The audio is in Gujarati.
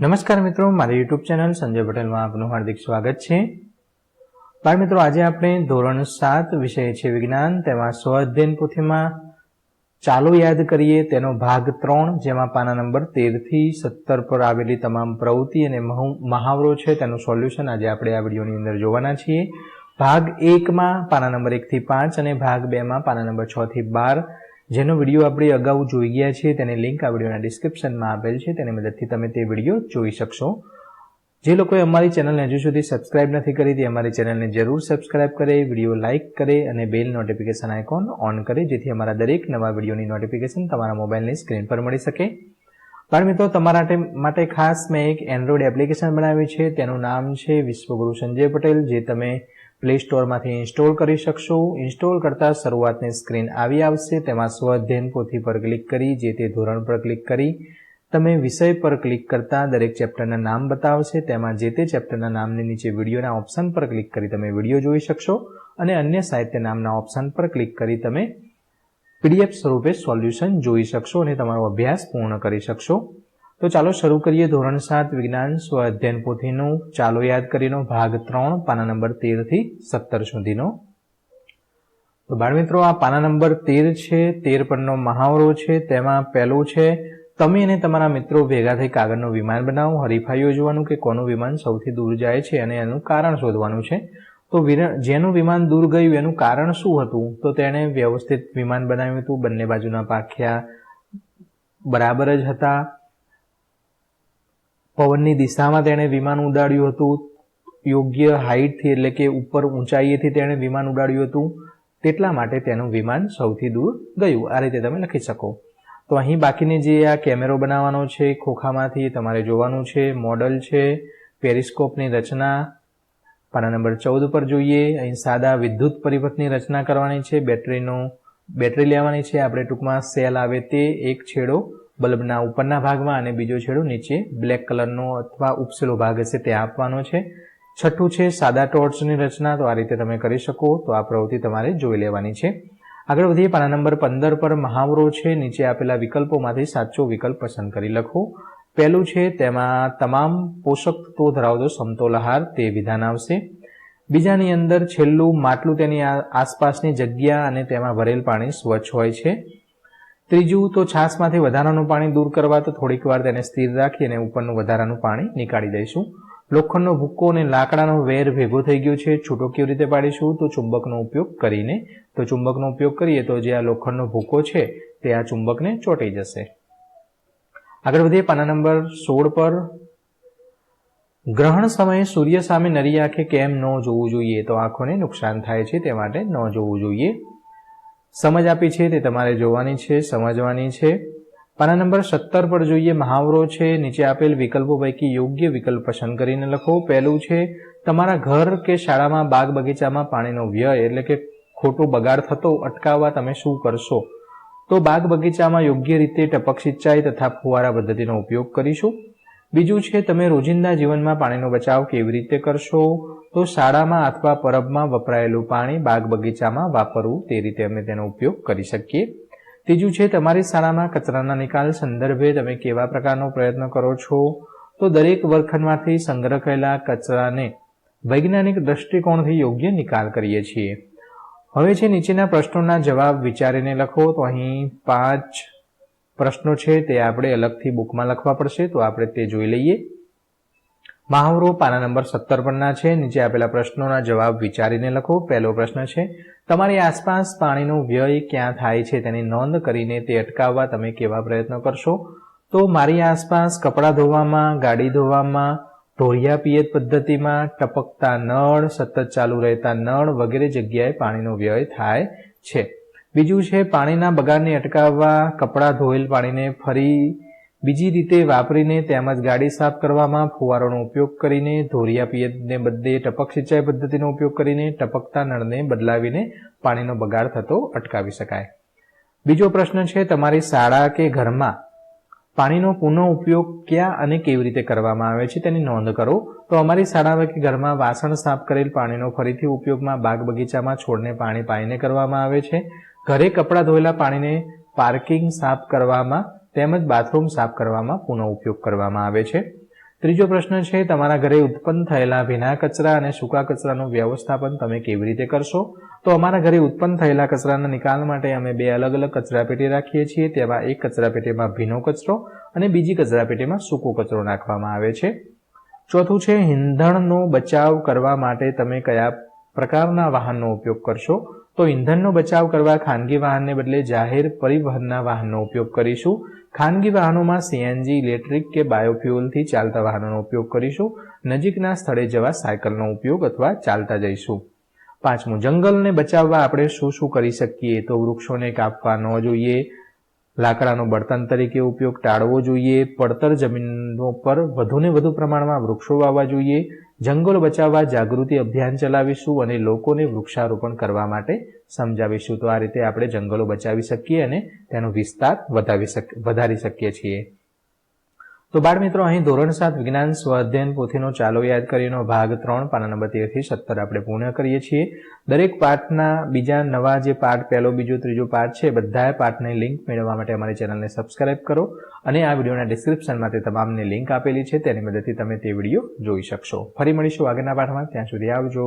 નમસ્કાર મિત્રો, મારી યુટ્યુબ ચેનલ સંજય પટેલમાં આપનું હાર્દિક સ્વાગત છે. બાળ મિત્રો, આજે આપણે ધોરણ સાત વિષય છે વિજ્ઞાન. તેમાં સ્વ અધ્યયન પોથીમાં ચાલો યાદ કરીએ તેનો ભાગ ત્રણ, જેમાં પાના નંબર તેરથી સત્તર પર આવેલી તમામ પ્રવૃત્તિ અને મહુ- મહાવરો છે. તેનું સોલ્યુશન આજે આપણે આ વિડીયોની અંદર જોવાના છીએ. ભાગ એકમાં પાના નંબર એકથી પાંચ અને ભાગ બેમાં પાના નંબર છ થી બાર. જેનો વીડિયો આપણે અગાઉ જોઈ ગયા છીએ તેની લિંક આ વિડીયોના ડિસ્ક્રિપ્શનમાં આપેલ છે, તેની મદદથી તમે તે વીડિયો જોઈ શકશો. જે લોકોએ અમારી ચેનલને હજુ સુધી સબસ્ક્રાઇબ નથી કરી, તે અમારી ચેનલને જરૂર સબસ્ક્રાઇબ કરે, વીડિયો લાઇક કરે અને બેલ નોટિફિકેશન આઇકોન ઓન કરે, જેથી અમારા દરેક નવા વિડીયોની નોટિફિકેશન તમારા મોબાઈલની સ્ક્રીન પર મળી શકે. બાળ મિત્રો, તમારા માટે- ખાસ મેં એક એન્ડ્રોઇડ એપ્લિકેશન બનાવી છે, તેનું નામ છે વિશ્વગુરુ સંજય પટેલ, જે તમે પ્લે સ્ટોરમાંથી ઇન્સ્ટોલ કરી શકશો. ઇન્સ્ટોલ કરતા શરૂઆતની સ્ક્રીન આવી આવશે. તેમાં સ્વ અધ્યયન પોથી પર ક્લિક કરી, જે તે ધોરણ પર ક્લિક કરી. તમે વિષય પર ક્લિક કરતા દરેક ચેપ્ટરના નામ બતાવશે. તેમાં જે તે ચેપ્ટરના નામની નીચે વિડીયોના ઓપ્શન પર ક્લિક કરી તમે વીડિયો જોઈ શકશો. અને અન્ય સાહિત્ય નામના ઓપ્શન પર ક્લિક કરી તમે પીડીએફ સ્વરૂપે સોલ્યુશન જોઈ શકશો અને તમારો અભ્યાસ પૂર્ણ કરી શકશો. તો ચાલો શરૂ કરીએ ધોરણ સાત, વિજ્ઞાન, સ્વ અધ્યયન પોથીનું. ચાલો યાદ કરીનો ભાગ ત્રણ, પાના નંબર તેરથી સત્તર સુધીનો. તો બાળમિત્રો, આ પાના નંબર તેર છે, તેર પરનો મહાવરો છે, તેમાં પહેલું છે, તમે અને તમારા મિત્રો ભેગા થઈ કાગળનું વિમાન બનાવો. હરીફાઈઓ યોજવાનું કે કોનું વિમાન સૌથી દૂર જાય છે અને એનું કારણ શોધવાનું છે? તો જેનું વિમાન દૂર ગયું, એનું કારણ શું હતું? તો તેણે વ્યવસ્થિત વિમાન બનાવ્યું હતું. બંને બાજુના પાખ્યા બરાબર જ હતા. પવનની દિશામાં તેણે વિમાન ઉડાડ્યું હતું. યોગ્ય હાઇટથી એટલે કે ઉપર ઊંચાઈએથી તેણે વિમાન ઉડાડ્યું હતું. તેટલા માટે તેનું વિમાન સૌથી દૂર ગયું. આ રીતે તમે લખી શકો. તો અહીં બાકીની જે આ કેમેરો બનાવવાનો છે, ખોખામાંથી તમારે જોવાનું છે, મોડલ છે, પેરિસ્કોપની રચના, પાના નંબર ચૌદ પર જોઈએ. અહીં સાદા વિદ્યુત પરિપથની રચના કરવાની છે. બેટરીનો, બેટરી લેવાની છે. આપણે ટૂંકમાં સેલ આવે તે એક છેડો બલ્બના ઉપરના ભાગમાં અને બીજો છેડો નીચે બ્લેક કલરનો અથવા ઉપસેલો ભાગ હશે તે આપવાનો છે. છઠ્ઠું છે, સાદા ટોર્ચની રચના. તો આ રીતે તમે કરી શકો. તો આ પ્રવૃત્તિ તમારે જોઈ લેવાની છે. આગળ વધીએ, પાના નંબર પંદર પર મહાવરો છે. નીચે આપેલા વિકલ્પોમાંથી સાચો વિકલ્પ પસંદ કરી લખો. પહેલું છે, તેમાં તમામ પોષક તત્વો ધરાવતો સમતોલ આહાર તે વિધાન આવશે. બીજાની અંદર છેલ્લું માટલું તેની આસપાસની જગ્યા અને તેમાં ભરેલ પાણી સ્વચ્છ હોય છે. ત્રીજું, તો છાશમાંથી વધારાનું પાણી દૂર કરવા તો થોડીક વાર તેને સ્થિર રાખી અને ઉપરનું વધારાનું પાણી નીકાળી દઈશું. લોખંડનો ભૂક્કો અને લાકડાનો વેર ભેગો થઈ ગયો છે. છૂટો કેવી રીતે પાડીશું? તો ચુંબકનો ઉપયોગ કરીને. તો ચુંબકનો ઉપયોગ કરીએ તો જે આ લોખંડનો ભૂક્કો છે, તે આ ચુંબકને ચોંટી જશે. આગળ વધીએ પાના નંબર સોળ પર. ગ્રહણ સમયે સૂર્ય સામે નરી આંખે કેમ ન જોવું જોઈએ? તો આંખોને નુકસાન થાય છે તે માટે ન જોવું જોઈએ. સમજ આપી છે, તે તમારે જોવાની છે, સમજવાની છે. પાના નંબર સત્તર પર જોઈએ, મહાવરો છે, નીચે આપેલ વિકલ્પો પૈકી યોગ્ય વિકલ્પ પસંદ કરીને લખો. પહેલું છે, તમારા ઘર કે શાળામાં બાગ બગીચામાં પાણીનો વ્યય એટલે કે ખોટો બગાડ થતો અટકાવવા તમે શું કરશો? તો બાગ બગીચામાં યોગ્ય રીતે ટપક સિંચાઈ તથા ફુવારા પદ્ધતિનો ઉપયોગ કરીશું. બીજું છે, તમે રોજિંદા જીવનમાં પાણીનો બચાવ કેવી રીતે કરશો? તો શાળામાં અથવા પરબમાં વપરાયેલું પાણી બાગ બગીચામાં વાપરવું, તે રીતે અમે તેનો ઉપયોગ કરી શકીએ. ત્રીજું છે, તમારી શાળામાં કચરાના નિકાલ સંદર્ભે તમે કેવા પ્રકારનો પ્રયત્ન કરો છો? તો દરેક વર્ગખંડમાંથી સંગ્રહ કરેલા કચરાને વૈજ્ઞાનિક દ્રષ્ટિકોણથી યોગ્ય નિકાલ કરીએ છીએ. હવે છે, નીચેના પ્રશ્નોના જવાબ વિચારીને લખો. તો અહીં પાંચ પ્રશ્નો છે તે આપણે અલગથી બુકમાં લખવા પડશે, તો આપણે તે જોઈ લઈએ. મહાવરો પાના નંબર સત્તર પરના છે. નીચે આપેલા પ્રશ્નોના જવાબ વિચારીને લખો. પહેલો પ્રશ્ન છે, તમારી આસપાસ પાણીનો વ્યય ક્યાં થાય છે તેની નોંધ કરીને તે અટકાવવા તમે કેવા પ્રયત્નો કરશો? તો મારી આસપાસ કપડાં ધોવામાં, ગાડી ધોવામાં ઢોળિયા પિયત પદ્ધતિમાં, ટપકતા નળ, સતત ચાલુ રહેતા નળ વગેરે જગ્યાએ પાણીનો વ્યય થાય છે. બીજું છે પાણીના બગાડને અટકાવવા, કપડાં ધોયેલ પાણીને ફરી, બીજી રીતે વાપરીને તેમજ ગાડી સાફ કરવામાં ફુવારોનો ઉપયોગ કરીને ધોરિયા પિયતને બદલે ટપક સિંચાઈ પદ્ધતિનો ઉપયોગ કરીને ટપકતા નળને બદલાવીને પાણીનો બગાડ થતો અટકાવી શકાય. બીજો પ્રશ્ન છે, તમારી શાળા કે ઘરમાં પાણીનો પુનઃ ઉપયોગ ક્યાં અને કેવી રીતે કરવામાં આવે છે તેની નોંધ કરો. તો અમારી શાળા કે ઘરમાં વાસણ સાફ કરેલ પાણીનો ફરીથી ઉપયોગમાં બાગ બગીચામાં છોડને પાણી પાઈને કરવામાં આવે છે. ઘરે કપડાં ધોયેલા પાણીને પાર્કિંગ સાફ કરવામાં તેમજ બાથરૂમ સાફ કરવામાં પુનઃ ઉપયોગ કરવામાં આવે છે. ત્રીજો પ્રશ્ન છે, તમારા ઘરે ઉત્પન્ન થયેલા ભીના કચરા અને સૂકા કચરાનું વ્યવસ્થાપન તમે કેવી રીતે કરશો? તો અમારા ઘરે ઉત્પન્ન થયેલા કચરાના નિકાલ માટે અમે બે અલગ અલગ કચરાપેટી રાખીએ છીએ. તેમાં એક કચરાપેટીમાં ભીનો કચરો અને બીજી કચરાપેટીમાં સૂકો કચરો નાખવામાં આવે છે. ચોથું છે, ઈંધણનો બચાવ કરવા માટે તમે કયા પ્રકારના વાહનનો ઉપયોગ કરશો. તો ઇંધણનો બચાવ કરવા ખાનગી વાહનને બદલે જાહેર પરિવહનના વાહનનો ઉપયોગ કરીશું. ખાનગી વાહનોમાં સીએનજી ઇલેક્ટ્રિક કે બાયોફ્યુઅલથી ચાલતા વાહનોનો ઉપયોગ કરીશું. નજીકના સ્થળે જવા સાયકલનો ઉપયોગ અથવા ચાલતા જઈશું. પાંચમું, જંગલને બચાવવા આપણે શું શું કરી શકીએ? તો વૃક્ષોને કાપવા ન જોઈએ. લાકડાનો બળતણ તરીકે ઉપયોગ ટાળવો જોઈએ. પડતર જમીનો પર વધુને વધુ પ્રમાણમાં વૃક્ષો વાવવા જોઈએ. જંગલો બચાવવા જાગૃતિ અભિયાન ચલાવીશું અને લોકોને વૃક્ષારોપણ કરવા માટે સમજાવીશું. તો આ રીતે આપણે જંગલો બચાવી શકીએ અને તેનો વિસ્તાર વધાવી વધારી શકીએ છીએ. તો બાળ મિત્રો અહીં ધોરણ સાત વિજ્ઞાન સ્વાધ્યાયન પોથીનો ચાલો યાદ કરીનો ભાગ ત્રણ, પાના નંબર તેરથી સત્તર આપણે પૂર્ણ કરીએ છીએ. દરેક પાઠના બીજા નવા જે પાઠ, પહેલો, બીજો, ત્રીજો પાઠ છે બધા પાઠની લિંક મેળવવા માટે અમારી ચેનલને સબસ્ક્રાઇબ કરો અને આ વિડીયોના ડિસ્ક્રિપ્શનમાં તે તમામની લિંક આપેલી છે, તેની મદદથી તમે તે વીડિયો જોઈ શકશો. ફરી મળીશું આગળના પાઠમાં, ત્યાં સુધી આવજો.